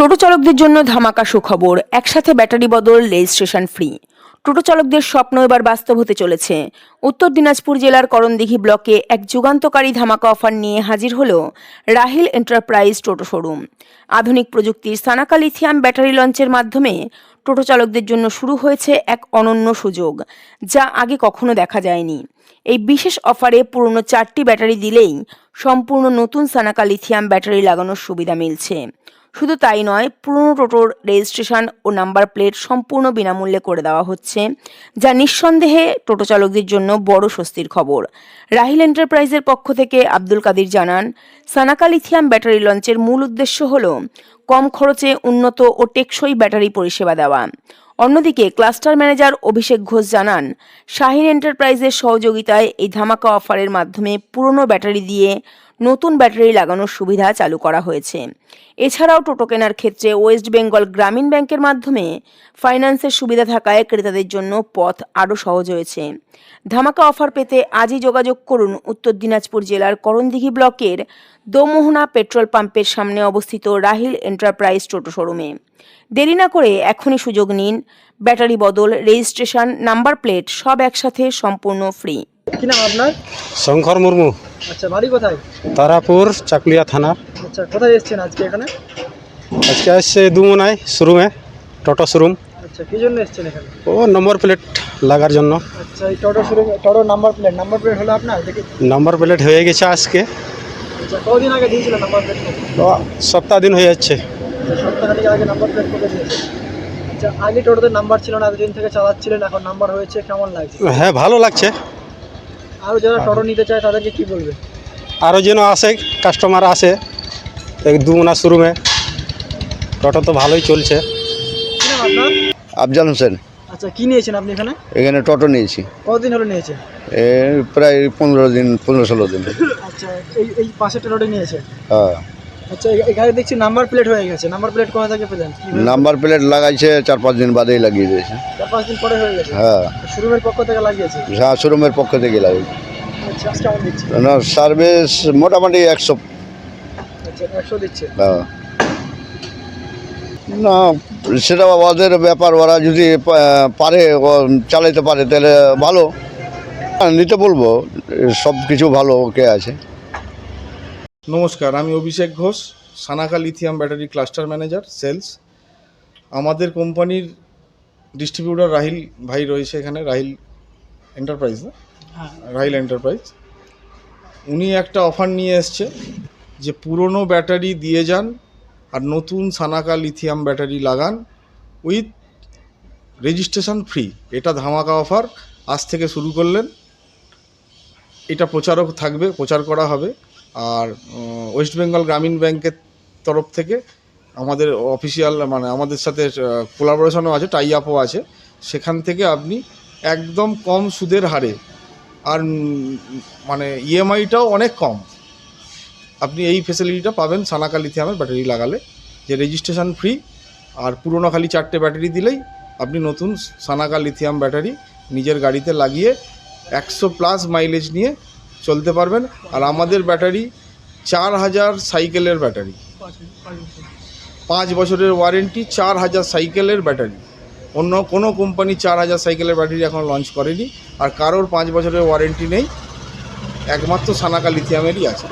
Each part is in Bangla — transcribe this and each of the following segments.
টোটো চালকদের জন্য ধামাকা সুখবর। একসাথে ব্যাটারি বদল রেজিস্ট্রেশন ফ্রি। টোটো চালকদের স্বপ্ন এবার বাস্তব হতে চলেছে। উত্তর দিনাজপুর জেলার করণদিঘি ব্লকে এক যুগান্তকারী ধামাকা অফার নিয়ে হাজির হল রাহিল এন্টারপ্রাইজ টোটো শোরুম। আধুনিক প্রযুক্তির সানাকা লিথিয়াম ব্যাটারি লঞ্চের মাধ্যমে টোটো চালকদের জন্য শুরু হয়েছে এক অনন্য সুযোগ, যা আগে কখনো দেখা যায়নি। এই বিশেষ অফারে পুরনো চারটি ব্যাটারি দিলেই সম্পূর্ণ নতুন সানাকা লিথিয়াম ব্যাটারি লাগানোর সুবিধা মিলছে। শুধু তাই নয়, পুরনো টোটোর রেজিস্ট্রেশন ও নাম্বার প্লেট সম্পূর্ণ বিনামূল্যে করে দেওয়া হচ্ছে, যা নিঃসন্দেহে টোটো চালকদের জন্য বড় স্বস্তির খবর। রাহিল এন্টারপ্রাইজের পক্ষ থেকে আব্দুল কাদির জানান, সানাকা লিথিয়াম ব্যাটারি লঞ্চের মূল উদ্দেশ্য হল কম খরচে উন্নত ও টেকসই ব্যাটারি পরিষেবা দেওয়া। অন্যদিকে ক্লাস্টার ম্যানেজার অভিষেক ঘোষ জানান, শাহিন এন্টারপ্রাইজের সহযোগিতায় এই ধামাকা অফারের মাধ্যমে পুরনো ব্যাটারি দিয়ে নতুন ব্যাটারি লাগানোর সুবিধা চালু করা হয়েছে। এছাড়াও টোটো কেনার ক্ষেত্রে ওয়েস্ট বেঙ্গল গ্রামীণ ব্যাংকের মাধ্যমে ফাইন্যান্সের সুবিধা থাকায় ক্রেতাদের জন্য পথ আরও সহজ হয়েছে। ধামাকা অফার পেতে আজই যোগাযোগ করুন উত্তর দিনাজপুর জেলার করণদিঘি ব্লকের দোমোহনা পেট্রোল পাম্পের সামনে অবস্থিত রাহিল এন্টারপ্রাইজ টোটো শোরুমে। দেরি না করে এখনই সুযোগ নিন। ব্যাটারি বদল, রেজিস্ট্রেশন, নাম্বার প্লেট সব একসাথে সম্পূর্ণ ফ্রি। কি নাম আপনার? শঙ্কর মুর্মু। আচ্ছা বাড়ি কোথায়? তারাপুর চাকুলিয়া থানার আচ্ছা কোথায় এসেছেন আজকে এখানে? আজকে আসছে দুমনায় শোরুমে টোটো শোরুম। আচ্ছা কি জন্য এসেছেন এখানে? ও নম্বর প্লেট লাগার জন্য। আচ্ছা এই টোটো শুরু টোটো নাম্বার প্লেট নাম্বার প্লেট হলো আপনার? দেখি। নাম্বার প্লেট হয়ে গেছে আজকে। আচ্ছা কদিন আগে দিয়েছিলেন নাম্বার প্লেট? তো সপ্তাহ দিন হয়ে যাচ্ছে। আচ্ছা সপ্তাহখানিক আগে নাম্বার প্লেট করে দিয়েছে। আচ্ছা আগে টোটোতে নাম্বার ছিল না এতদিন থেকে চালাচ্ছিলেন এখন নাম্বার হয়েছে কেমন লাগছে? হ্যাঁ ভালো লাগছে। আরও যারা টোটো নিতে চায় তাদেরকে কি বলবে? আরও যেন আসে কাস্টমার আসে দুমনা শোরুমে। টোটো তো ভালোই চলছে। আফজাল হোসেন। আচ্ছা কি নিয়েছেন আপনি এখানে? এখানে টোটো নিয়েছি। কতদিন হলো নিয়েছে এ প্রায় পনেরো দিন পনেরো ষোলো দিন। আচ্ছা এই এই পাশে টোটোটা নিয়েছে হ্যাঁ। আচ্ছা এ- এখানে দেখছি নাম্বার প্লেট হয়ে গেছে। নাম্বার প্লেট কোথা থেকে পেলেন নাম্বার প্লেট লাগাইছে চার পাঁচ দিন বাদেই লাগিয়ে দিয়েছে। চার পাঁচ দিন পরে হয়ে গেছে? হ্যাঁ। শোরুমের পক্ষ থেকে লাগিয়েছে? হ্যাঁ শোরুমের পক্ষ থেকে লাগে আচ্ছা না সার্ভিস মোটামুটি একশো। আচ্ছা দিচ্ছে। হ্যাঁ। না সেটা ওদের ব্যাপার ওরা যদি পারে চালাইতে পারে তাহলে ভালো। নিতে বলব সব কিছু ভালো ওকে আছে। নমস্কার আমি Abhishek Ghosh Sanaka lithium battery cluster manager sales. আমাদের কোম্পানির ডিস্ট্রিবিউটর রাহিল ভাই রয়েছে এখানে রাহিল এন্টারপ্রাইজ না? রাহিল এন্টারপ্রাইজ। উনি একটা অফার নিয়ে এসছে যে পুরনো ব্যাটারি দিয়ে যান আর নতুন সানাকা লিথিয়াম ব্যাটারি লাগান উইথ রেজিস্ট্রেশন ফ্রি। এটা ধামাকা অফার আজ থেকে শুরু করলেন। এটা প্রচারক থাকবে প্রচার করা হবে। আর ওয়েস্ট বেঙ্গল গ্রামীণ ব্যাংকের তরফ থেকে আমাদের অফিসিয়াল মানে আমাদের সাথে কোলাবোরেশনও আছে টাই আপও আছে। সেখান থেকে আপনি একদম কম সুদের হারে, আর মানে ইএমআইটাও অনেক কম। আপনি এই ফেসিলিটিটা পাবেন সানাকা লিথিয়ামের ব্যাটারি লাগালে, যে রেজিস্ট্রেশন ফ্রি আর পুরোনো খালি চারটে ব্যাটারি দিলেই আপনি নতুন সানাকা লিথিয়াম ব্যাটারি নিজের গাড়িতে লাগিয়ে একশো প্লাস মাইলেজ নিয়ে চলতে পারবেন। আর আমাদের ব্যাটারি চার হাজার সাইকেলের ব্যাটারি। পাঁচ বছরের ওয়ারেন্টি চার হাজার সাইকেলের ব্যাটারি। অন্য কোনো কোম্পানি চার হাজার সাইকেলের ব্যাটারি এখন লঞ্চ করেনি। আর কারোর পাঁচ বছরের ওয়ারেন্টি নেই। একমাত্র সানাকা লিথিয়ামেরই আছে।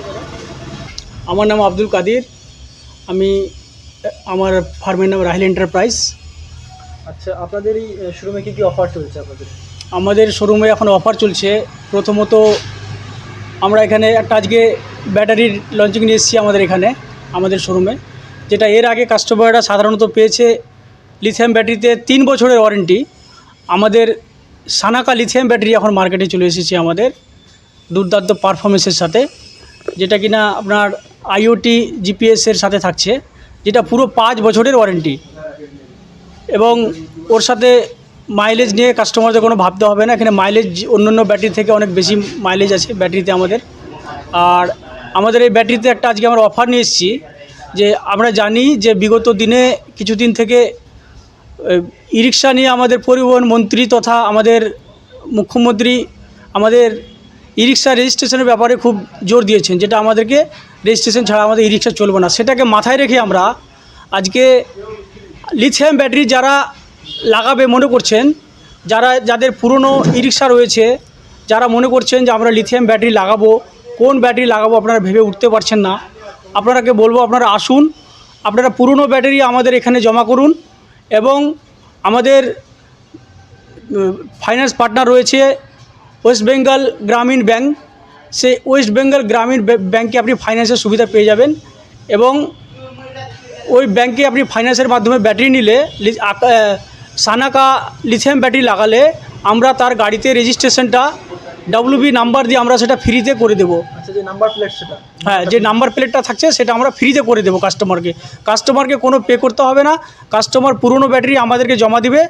আমার নাম আব্দুল কাদির। আমি আমার ফার্মের নাম রাহিল এন্টারপ্রাইজ। আচ্ছা আপনাদের এই শোরুমে কী কী অফার চলছে আপনাদের? আমাদের শোরুমে এখন অফার চলছে। প্রথমত আমরা এখানে একটা আজকে ব্যাটারির লঞ্চিং নিয়ে এসেছি আমাদের এখানে, আমাদের শোরুমে যেটা এর আগে কাস্টমাররা সাধারণত পেয়েছে লিথিয়াম ব্যাটারিতে তিন বছরের ওয়ারেন্টি আমাদের সানাকা লিথিয়াম ব্যাটারি এখন মার্কেটে চলে এসেছে আমাদের, দুর্দান্ত পারফরমেন্সের সাথে, যেটা কিনা আপনার আইওটি জিপিএসের সাথে থাকছে, যেটা পুরো পাঁচ বছরের ওয়ারেন্টি এবং ওর সাথে মাইলেজ নিয়ে কাস্টমারদের কোনো ভাবতে হবে না। এখানে মাইলেজ অন্য অন্য ব্যাটারি থেকে অনেক বেশি মাইলেজ আছে ব্যাটারিতে আমাদের। আর আমাদের এই ব্যাটারিতে একটা আজকে আমরা অফার নিয়ে এসেছি যে আমরা জানি যে বিগত দিনে কিছুদিন থেকে ই রিক্সা নিয়ে আমাদের পরিবহন মন্ত্রী তথা আমাদের মুখ্যমন্ত্রী আমাদের ই রিক্সা রেজিস্ট্রেশনের ব্যাপারে খুব জোর দিয়েছেন, যেটা আমাদেরকে রেজিস্ট্রেশন ছাড়া আমাদের ই রিক্সা চলবে না। সেটাকে মাথায় রেখে আমরা আজকে লিথিয়াম ব্যাটারি যারা লাগাবে মনে করছেন, যারা, যাদের পুরনো ই রিক্সা রয়েছে, যারা মনে করছেন যে আমরা লিথিয়াম ব্যাটারি লাগাবো, কোন ব্যাটারি লাগাবো আপনারা ভেবে উঠতে পারছেন না। আপনারাকে বলব, আপনারা আসুন, আপনারা পুরনো ব্যাটারি আমাদের এখানে জমা করুন এবং আমাদের ফাইন্যান্স পার্টনার রয়েছে ওয়েস্ট বেঙ্গল গ্রামীণ ব্যাংক সেই ওয়েস্ট বেঙ্গল গ্রামীণ ব্য- ব্যাংকে আপনি ফাইন্যান্সের সুবিধা পেয়ে যাবেন এবং ওই ব্যাংকে আপনি ফাইন্যান্সের মাধ্যমে ব্যাটারি নিলে সানাকা লিথিয়াম ব্যাটারি লাগালে আমরা তার গাড়িতে রেজিস্ট্রেশনটা ডাব্লিউবি নাম্বার দিয়ে আমরা সেটা ফ্রিতে করে দেবো। আচ্ছা যে নাম্বার প্লেট সেটা। হ্যাঁ যে নাম্বার প্লেটটা থাকছে সেটা আমরা ফ্রিতে করে দেবো কাস্টমারকে কাস্টমারকে কোনো পে করতে হবে না। কাস্টমার পুরনো ব্যাটারি আমাদেরকে জমা দিবে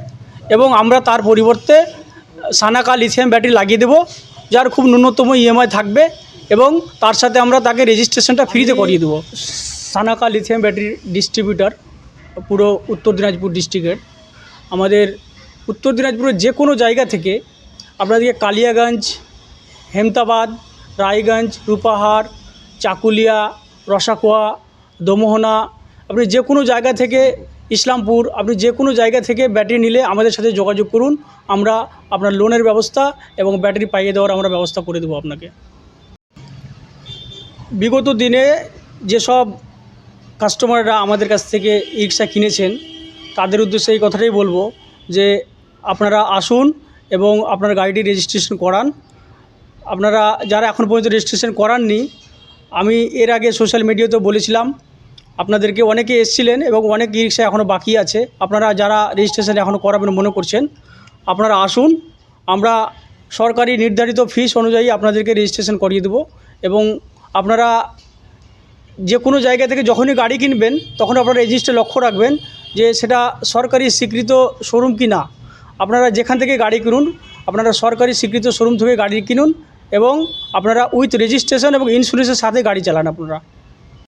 এবং আমরা তার পরিবর্তে সানাকা লিথিয়াম ব্যাটারি লাগিয়ে দেবো যার খুব ন্যূনতম ইএমআই থাকবে এবং তার সাথে আমরা তাকে রেজিস্ট্রেশনটা ফ্রিতে করিয়ে দেবো। সানাকা লিথিয়াম ব্যাটারি ডিস্ট্রিবিউটার পুরো উত্তর দিনাজপুর ডিস্ট্রিক্টের আমাদের উত্তর দিনাজপুরের যে কোনো জায়গা থেকে আপনাদেরকে কালিয়াগঞ্জ, হেমতাবাদ, রায়গঞ্জ, রূপাহার, চাকুলিয়া, রসাকোয়া, দমোহনা, আপনি যে কোনো জায়গা থেকে ইসলামপুর, আপনি যে কোনো জায়গা থেকে ব্যাটারি নিলে আমাদের সাথে যোগাযোগ করুন। আমরা আপনার লোনের ব্যবস্থা এবং ব্যাটারি পাইয়ে দেওয়ার আমরা ব্যবস্থা করে দেবো আপনাকে। বিগত দিনে যেসব কাস্টমাররা আমাদের কাছ থেকে রিক্সা কিনেছেন তাদের উদ্দেশ্যে এই কথাটাই বলব যে আপনারা আসুন এবং আপনার গাড়িটি রেজিস্ট্রেশন করান। আপনারা যারা এখন পর্যন্ত রেজিস্ট্রেশন করাননি, আমি এর আগে সোশ্যাল মিডিয়াতেও বলেছিলাম, আপনাদেরকে অনেকে এসছিলেন এবং অনেক ই রিক্সা এখনও বাকি আছে। আপনারা যারা রেজিস্ট্রেশন এখনও করাবেন মনে করছেন, আপনারা আসুন। আমরা সরকারি নির্ধারিত ফিস অনুযায়ী আপনাদেরকে রেজিস্ট্রেশন করিয়ে দেবো এবং আপনারা যে কোনো জায়গা থেকে যখনই গাড়ি কিনবেন, তখন আপনারা জিনিসটা লক্ষ্য রাখবেন। যে সেটা সরকারি স্বীকৃত শোরুম কি না, আপনারা যেখান থেকে গাড়ি কিনুন, আপনারা সরকারি স্বীকৃত শোরুম থেকে গাড়ি কিনুন এবং আপনারা উইথ রেজিস্ট্রেশন এবং ইন্স্যুরেন্সের সাথে গাড়ি চালান আপনারা।